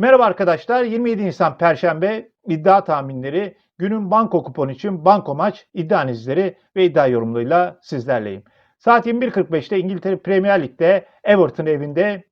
Merhaba arkadaşlar. 27 Nisan Perşembe iddia tahminleri, günün banko kuponu için banko maç, iddia analizleri ve iddia yorumlarıyla sizlerleyim. Saat 21.45'te İngiltere Premier Lig'de Everton evinde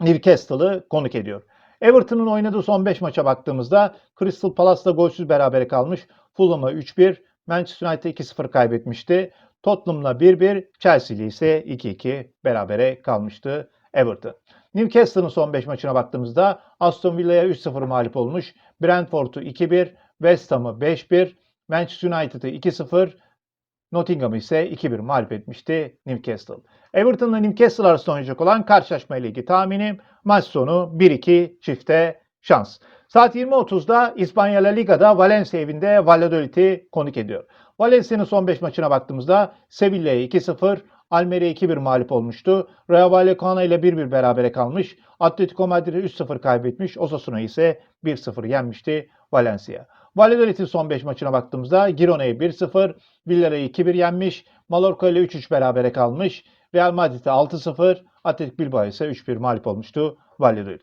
Newcastle'ı konuk ediyor. Everton'un oynadığı son 5 maça baktığımızda Crystal Palace'la golsüz berabere kalmış. Fulham'a 3-1, Manchester United 2-0 kaybetmişti. Tottenham'la 1-1, Chelsea ise 2-2 berabere kalmıştı Everton. Newcastle'ın son 5 maçına baktığımızda Aston Villa'ya 3-0 mağlup olmuş. Brentford'u 2-1, West Ham'ı 5-1, Manchester United'ı 2-0, Nottingham'ı ise 2-1 mağlup etmişti Newcastle. Everton'la Newcastle arasında oynayacak olan karşılaşma ile ilgili tahminim maç sonu 1-2 çifte şans. Saat 20.30'da İspanya La Liga'da Valencia evinde Valladolid'i konuk ediyor. Valencia'nın son 5 maçına baktığımızda Sevilla'ya 2-0, Almeria 2-1 mağlup olmuştu. Rayo Vallecano ile 1-1 berabere kalmış. Atletico Madrid'i 3-0 kaybetmiş. Osasuna ise 1-0 yenmişti Valencia. Valladolid'in son 5 maçına baktığımızda Girona'yı 1-0, Villarreal'i 2-1 yenmiş. Mallorca ile 3-3 berabere kalmış. Real Madrid'e 6-0, Athletic Bilbao ise 3-1 mağlup olmuştu Valladolid.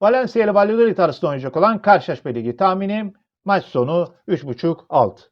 Valencia ile Valladolid arasında oynayacak olan karşılaşma ligi tahminim maç sonu 3.5 alt.